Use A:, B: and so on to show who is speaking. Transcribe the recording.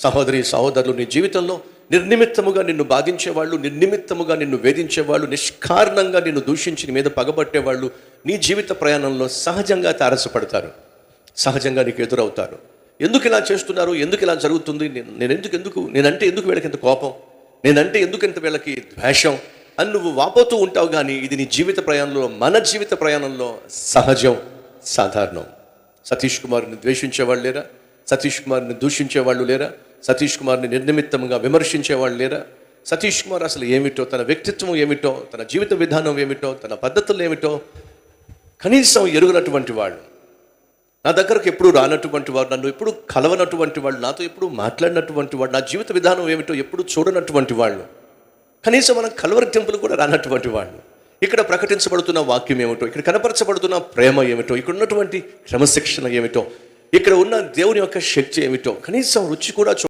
A: సహోదరి సహోదరులు నీ జీవితంలో నిర్నిమిత్తముగా నిన్ను బాధించేవాళ్ళు నిర్నిమిత్తముగా నిన్ను వేధించేవాళ్ళు నిష్కారణంగా నిన్ను దూషించి నీ మీద పగబట్టేవాళ్ళు నీ జీవిత ప్రయాణంలో సహజంగా తారసపడతారు. సహజంగా నీకు ఎదురవుతారు. ఎందుకు ఇలా చేస్తున్నారు? ఎందుకు ఇలా జరుగుతుంది? నేను ఎందుకు ఎందుకు? నేనంటే ఎందుకు వీళ్ళకి ఇంత కోపం? నేనంటే ఎందుకు ఇంత వీళ్ళకి ద్వేషం? అని నువ్వు వాపోతూ ఉంటావు కానీ ఇది నీ జీవిత ప్రయాణంలో మన జీవిత ప్రయాణంలో సహజం సాధారణం. సతీష్ కుమార్ని ద్వేషించే వాళ్ళు లేరా? సతీష్ కుమార్ని దూషించే వాళ్ళు లేరా? సతీష్ కుమార్ని నిర్నిమిత్తంగా విమర్శించే వాళ్ళు లేరా? సతీష్ కుమార్ అసలు ఏమిటో తన వ్యక్తిత్వం ఏమిటో తన జీవిత విధానం ఏమిటో తన పద్ధతులు ఏమిటో కనీసం ఎరుగనటువంటి వాళ్ళు. నా దగ్గరకు ఎప్పుడు రానటువంటి వాడు నన్ను ఎప్పుడు కలవనటువంటి వాళ్ళు నాతో ఎప్పుడు మాట్లాడినటువంటి వాడు నా జీవిత విధానం ఏమిటో ఎప్పుడు చూడనటువంటి వాళ్ళు. కనీసం మనం కలవరి టెంపుల్ కూడా రానటువంటి వాళ్ళు. ఇక్కడ ప్రకటించబడుతున్న వాక్యం ఏమిటో ఇక్కడ కనపరచబడుతున్న ప్రేమ ఏమిటో ఇక్కడ ఉన్నటువంటి క్రమశిక్షణ ఏమిటో ఇక్కడ ఉన్న దేవుని యొక్క శక్తి ఏమిటో కనీసం రుచి కూడా చూ